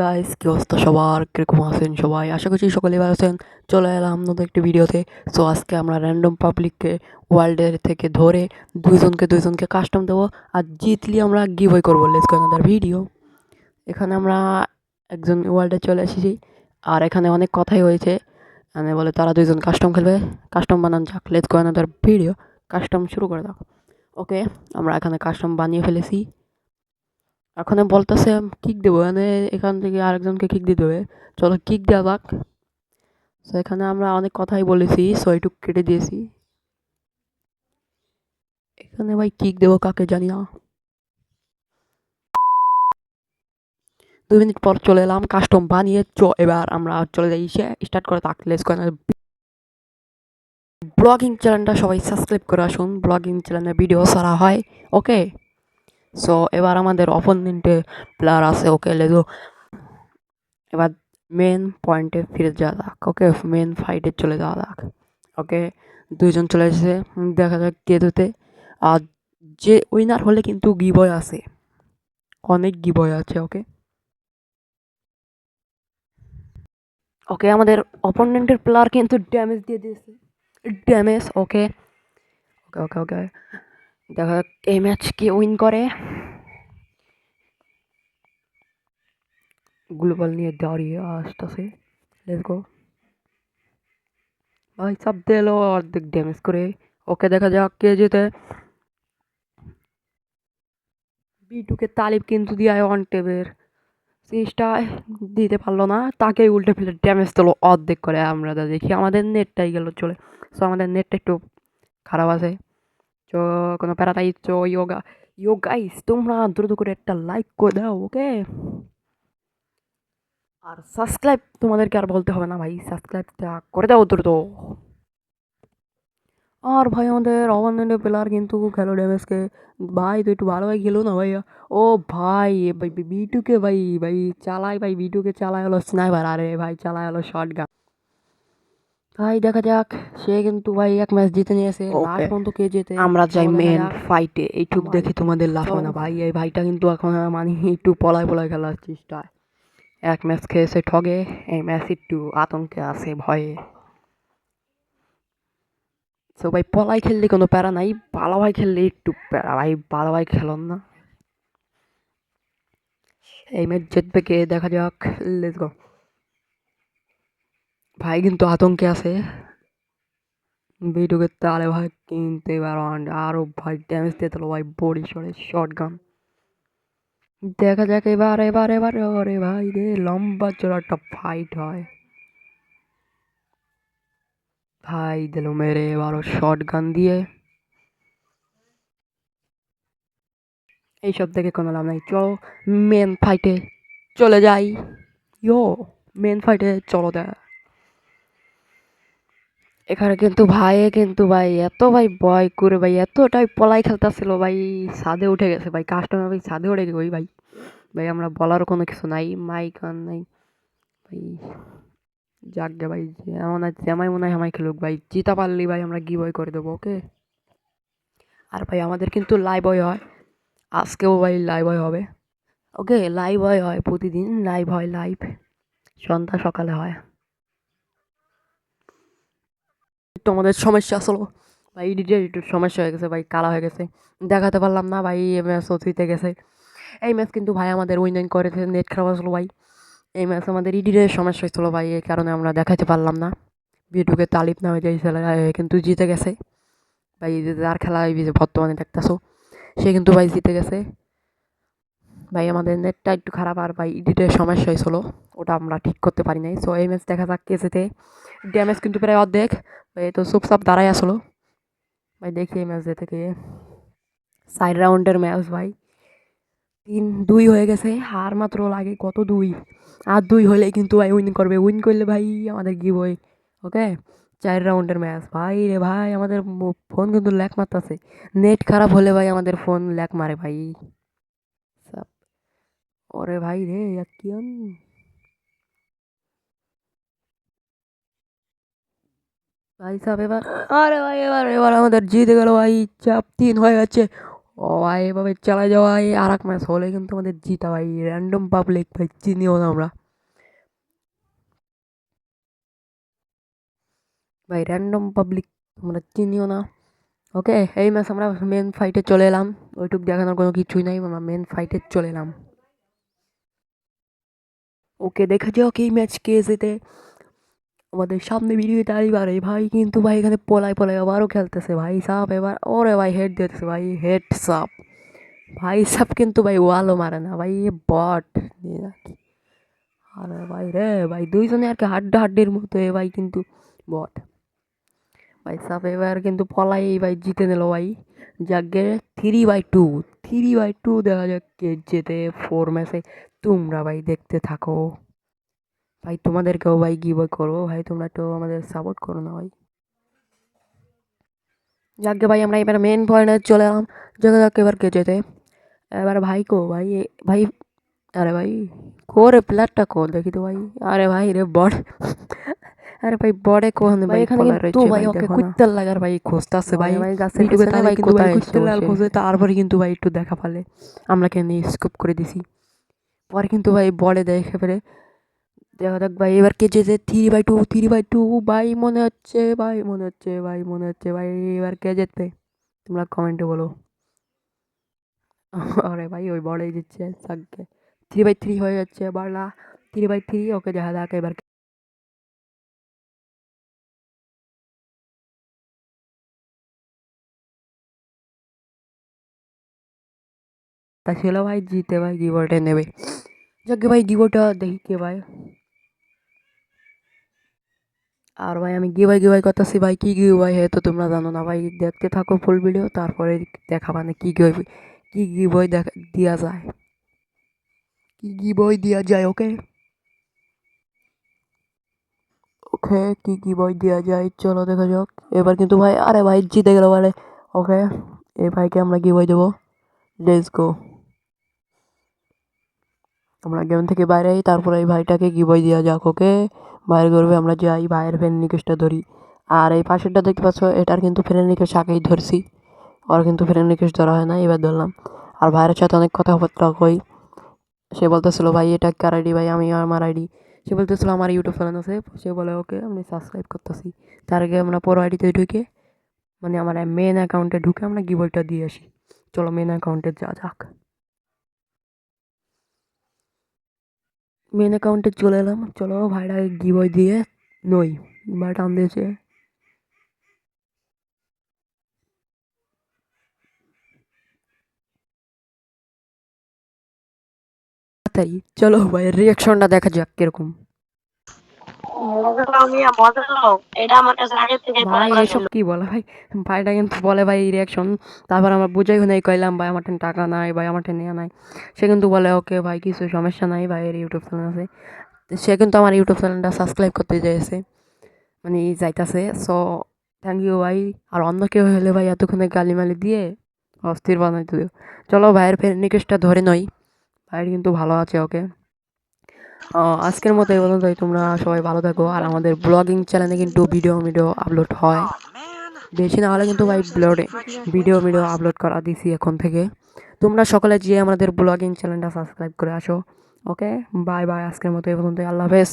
Guys কি অবস্থা সবার? কীরকম আছেন সবাই? আশা করছি সকলে ভালো আছেন। চলে এলাম নতুন একটি ভিডিওতে। সো আজকে আমরা র্যান্ডম পাবলিককে ওয়ার্ল্ডের থেকে ধরে দুইজনকে দুইজনকে কাস্টম দেবো আর জিতলি আমরা গিভওয়ে করব। লেস গো আনাদার ভিডিও এখানে আমরা একজন ওয়ার্ল্ডে চলে এসেছি আর এখানে অনেক কথাই হয়েছে। মানে বলে তারা দুইজন কাস্টম খেলবে। কাস্টম বানান যাক। Let's go another video custom শুরু করে দাও। ওকে আমরা এখানে কাস্টম বানিয়ে ফেলেছি। এখন বলতেছে, কিক দেবো। মানে এখান থেকে আরেকজনকে কিক দিতে হবে। চলো, কিক দেওয়া যাক। সো এখানে আমরা অনেক কথাই বলেছি সো এইটুকু কেটে দিয়েছি। এখানে ভাই কিক দেবো কাকে জানি না। দুই মিনিট পর চলে এলাম কাস্টম বানিয়ে চ, এবার আমরা চলে যাই সে স্টার্ট করে থাকলে ব্লগিং চ্যানেলটা সবাই সাবস্ক্রাইব করে আসুন। ব্লগিং চ্যানেলে ভিডিও ছাড়া হয় ওকে সো এবার আমাদের অপোনেন্টে প্লেয়ার আছে ওকে লেগো এবার মেন পয়েন্টে ফিরে যাওয়া যাক ওকে মেন ফাইটে চলে যাওয়া যাক ওকে দুইজন চলে এসেছে, দেখা যাক কে ধুতে আর যে উইনার হলে কিন্তু গিবয় আছে, অনেক গিবয় আছে ওকে ওকে আমাদের অপোনেন্টের প্লেয়ার কিন্তু ড্যামেজ দিয়ে দিয়েছে। ড্যামেজ ওকে ওকে ওকে ওকে দেখা যাক, এই ম্যাচ কে উইন করে। গ্লোবাল নিয়ে দাঁড়িয়ে আসতেছে। লেটস গো ভাই সব দিল অর্ধেক ড্যামেজ করে। ওকে দেখা যাক কে যেতে বিটুকে তালিব কিন্তু দিয়ে অন টেবের সিরিজটা দিতে পারল না তাকে উল্টে ফেলে ড্যামেজ তোলো অর্ধেক করে। আমরা দেখি, আমাদের নেটটাই গেল চলে। সো আমাদের নেটটা একটু খারাপ আছে। তো কোনো প্যারাতাই তো ইয়োগা ইয়ো গাইস তোমরা দ্রুত করে একটা লাইক করে দাও ওকে আর সাবস্ক্রাইব তোমাদেরকে আর বলতে হবে না ভাই সাবস্ক্রাইবটা করে দাও দ্রুত আর ভাই আমাদের অবান্ডেন্টের প্লেয়ার কিন্তু খেলো ড্যামেজকে ভাই তো একটু ভালোভাবে খেলো না ভাই ও ভাই বিটুকে ভাই ভাই চালায় ভাই বিটুকে চালায় হলো স্নাইপার আরে ভাই চালায় হলো শর্ট গান ভাই দেখা যাক। সে কিন্তু ভাই এক ম্যাচ জিতে নিয়েছে। লাস্ট পর্যন্ত কে যেতে আমরা যাই মেন ফাইটে এইটুক দেখে তোমাদের লাভ হয় না ভাই এই ভাইটা কিন্তু এখন মানে একটু পলায় পলায় খেলার চেষ্টায়। এক ম্যাচ খেয়েছে ঠগে এই ম্যাচ একটু আতঙ্কে আছে ভয়ে। তো ভাই পলাই খেললে কোনো প্যারা নাই। ভালো ভাই খেললে একটু প্যারা। ভাই ভালো ভাই খেলন না। এই ম্যাচ জিতবে কে? দেখা যাক। লেটস গো ভাই কিন্তু আতঙ্কে আছে। ভিডিওকে তাহলে ভাই কিনতে এবার আরও ভাই ড্যামেজ দিয়ে দিল ভাই বড়ি সরে শর্ট গান দেখা যাক এবার এবার এবার ওরে ভাই রে, লম্বা চড়া একটা ফাইট হয়। ভাই দিল মেরে এবারও শর্ট গান দিয়ে। এইসব দেখে কোনো লাভ নাই, চলো মেন ফাইটে চলে যাই। ইয়ো মেন ফাইটে চলো দে এখানে কিন্তু ভাই কিন্তু ভাই, এত ভাই ভয় করে ভাই এতটাই পলাই খেলতেছিল ভাই, ছাদে উঠে গেছে ভাই কাস্টমার ভাই ছাদে উঠে গেছে ভাই। ভাই আমরা বলারও কোনো কিছু নাই মাইক আর নাই। ভাই, যাক গে ভাই, যেমন আছে যেমাই মনে হয় আমায় খেলুক ভাই, জিতা পারলি ভাই আমরা গি গিভ করে দেবো ওকে আর ভাই আমাদের কিন্তু লাইভ বয় হয়, আজকেও ভাই লাইভ বয় হবে ওকে লাইভ বয় হয় প্রতিদিন লাইভ হয় লাইভ সন্ধ্যা সকালে হয়। একটু আমাদের সমস্যা আসলো ভাই এডিটের একটু সমস্যা হয়ে গেছে, ভাই, কালা হয়ে গেছে। দেখাতে পারলাম না, ভাই, এই ম্যাচ জিতে গেছে। এই ম্যাচ কিন্তু ভাই আমাদের উইন করেছে নেট খারাপ আসলো ভাই। এই ম্যাচ আমাদের এডিটের সমস্যা হয়েছিল, ভাই, এই কারণে আমরা দেখাতে পারলাম না। বিটুকে তালিব নামে যে ছেলে কিন্তু জিতে গেছে। ভাই যার খেলা বর্তমানে দেখতেছো, সে কিন্তু, ভাই, জিতে গেছে। ভাই, আমাদের নেটটা একটু খারাপ আর ভাই, এডিটের সমস্যা হয়েছিল, ওটা আমরা ঠিক করতে পারি নাই। সো এই ম্যাচ দেখা যাক কেসেতে ড্যামেজ কিন্তু প্রায় অর্ধেক। ভাই, তো চুপচাপ দাঁড়াই আসলো। ভাই, দেখি এই ম্যাচ যেতে কে সাইড রাউন্ডের ম্যাচ ভাই। তিন দুই হয়ে গেছে। হার মাত্র লাগে কত দুই? আর দুই হলে কিন্তু ভাই উইন করবে। উইন করলে ভাই আমাদের গিভ হয় ওকে চার রাউন্ডের ম্যাচ ভাই রে ভাই, আমাদের ফোন কিন্তু ল্যাক মারতেছে। নেট খারাপ হলে ভাই আমাদের ফোন ল্যাক মারে ভাই। ওরে ভাই রে ইয়া কি হন? ভাই সাহেব এবার, আরে ভাই, এবার এবার আমাদের জিতে গেল ভাই, চাপ তিন হয়ে গেছে। ও ভাই, এভাবে চালাই যাওয়া আর এক ম্যাচ হলে কিন্তু আমাদের জিতা ভাই র্যান্ডম পাবলিক ভাই, চিনিও না আমরা। ভাই র্যান্ডম পাবলিক আমরা চিনিও না। ওকে এই ম্যাচ আমরা মেন ফাইটে চলে এলাম। ওইটুক দেখানোর কোনো কিছুই নাই, আমরা মেন ফাইটে চলে এলাম। ওকে দেখা যাক এই ম্যাচ কে জিতে। আমাদের সামনে ভিডিওতে এই ভাই, কিন্তু ভাই এখানে পলাই পলাই আবারও খেলতেছে ভাই, সাপ এবার, ওরে ভাই হেড দিতেছে ভাই হেড সাপ। ভাই সাপ কিন্তু ভাই ওয়ালও মারে না ভাই, এ বট আরে ভাই রে ভাই, দুইজনে আর কি হাড্ডা হাড্ডির মতো এ ভাই কিন্তু বট ভাই সাপ এবার কিন্তু পলাই এই ভাই জিতে নিল ভাই। যাকে three by two three by two দেখা যাক কে যেতে ফোর ম্যাচে তোমরা ভাই দেখতে থাকো। ভাই তোমাদেরকেও ভাই গিভ করব। ভাই তোমরা একটু আমাদের সাপোর্ট করো না ভাই। যাকে ভাই আমরা এবার মেন পয়েন্টে চলে এলাম যাকে যাক এবার কে যেতে এবার ভাই কো ভাই ভাই আরে ভাই কো রে প্লেয়ারটা কো দেখি তো ভাই। আরে ভাই রে বড়। আরে ভাই বড়ে কোন ভাই এখানে কিন্তু ভাই ওকে কুত্তার লাগার ভাই খুঁজতাছে ভাই। ভাই গাছের ভিডিওতে পিছনে ভাই কোথায় কুত্তার লাল? খুঁজে তারপরে কিন্তু ভাই একটু দেখা পালে। আমরা কেন স্কুপ করে দিছি। পরে কিন্তু ভাই বলে দেখে ফেলে দেখা যাক ভাই, এবার কে যেতে three by two three by two ভাই মনে হচ্ছে, ভাই মনে হচ্ছে, ভাই মনে হচ্ছে, ভাই এবার কে জিতবে? তোমরা কমেন্টে বলো। আরে ভাই, ওই বড়াই দিচ্ছে সাককে থ্রি বাই থ্রি হয়ে যাচ্ছে, বাড়লা। থ্রি বাই থ্রি ওকে দেখা যাক এবার তা ছিল ভাই, জিতে ভাই গিবোর্ডে নেবে। যাকে ভাই গিবোর্ডটা দেখি কে ভাই আর ভাই আমি গিভাই গিভাই করতেছি ভাই কী গিভাই হয় তো তোমরা জানো না ভাই দেখতে থাকো ফুল ভিডিও তারপরে দেখা মানে কী গিভ কী গিভই দেখা দেওয়া যায় কী গিভই দেওয়া যায় ওকে ওকে কী গিভই দেওয়া যায় চলো দেখা যাক এবার কিন্তু ভাই আরে ভাই জিতে গেল বলে ওকে এই ভাইকে আমরা গিভই দেবো লেটস গো আমরা গেম থেকে বাইরে আই, তারপরে এই ভাইটাকে গিভই দেওয়া যাক ওকে বাইরে করবে আমরা যাই, ভাইয়ের ফ্রেন্ড নিকেশটা ধরি। আর এই পাশেরটা দেখতে পাচ্ছ, এটার কিন্তু ফ্রেন্ড নিকেশ আগেই ধরছি। ওর কিন্তু ফ্রেন্ড নিকেশ ধরা হয় না এবার ধরলাম। আর ভাইয়ের সাথে অনেক কথাবার্তা কই। সে বলতেছিল, ভাই, এটা কার আইডি? ভাই, আমি আমার আইডি। সে বলতেছিল, আমার ইউটিউব চ্যানেল আছে। সে বলে ওকে আমি সাবস্ক্রাইব করতেছি। তার আগে আমরা পরো আইডিতে ঢুকে মানে আমার মেন অ্যাকাউন্টে ঢুকে আমরা গিভটা দিয়ে আসি। চলো মেন অ্যাকাউন্টে যা যাক। মেন অ্যাকাউন্টে চলে এলাম। চলো ভাইটাকে গিবয় দিয়ে নই বা টান দিয়েছে। তাই, চলো ভাই রিয়াকশনটা দেখা যাক কীরকম মিয়া মজা হলো এটা আমার কাছে আগে থেকে ভাই এসব কি বলে ভাই? ভাইটা কিন্তু বলে ভাই রিয়াকশন তারপর আমরা বুঝাই কইলাম ভাই আমার টেন টাকা নাই ভাই আমার টেন নেওয়া নাই। সে কিন্তু বলে ওকে ভাই কিছু সমস্যা নাই ভাইয়ের ইউটিউব চ্যানেল আছে। সে কিন্তু আমার ইউটিউব চ্যানেলটা সাবস্ক্রাইব করতে চাইছে মানে যাইতাছে। সো থ্যাংক ইউ ভাই। আর অন্য কেউ হলে ভাই এতক্ষণে গালিমালি দিয়ে অস্থির বানাই দিও। চলো ভাইয়ের ফের নিকেশটা ধরে নই। ভাইয়ের কিন্তু ভালো আছে ওকে। আজকের মতো এই পর্যন্ত তোমরা সবাই ভালো থাকো, আর আমাদের ব্লগিং চ্যানেলে কিন্তু ভিডিও ভিডিও আপলোড হয়। বেশি না হলে কিন্তু ভাই ব্লগে ভিডিও ভিডিও আপলোড করা দিছি এখন থেকে। তোমরা সকলে যেয়ে আমাদের ব্লগিং চ্যানেলটা সাবস্ক্রাইব করে আসো। ওকে বাই বাই আজকের মতো এই পর্যন্ত আল্লাহ হাফেজ।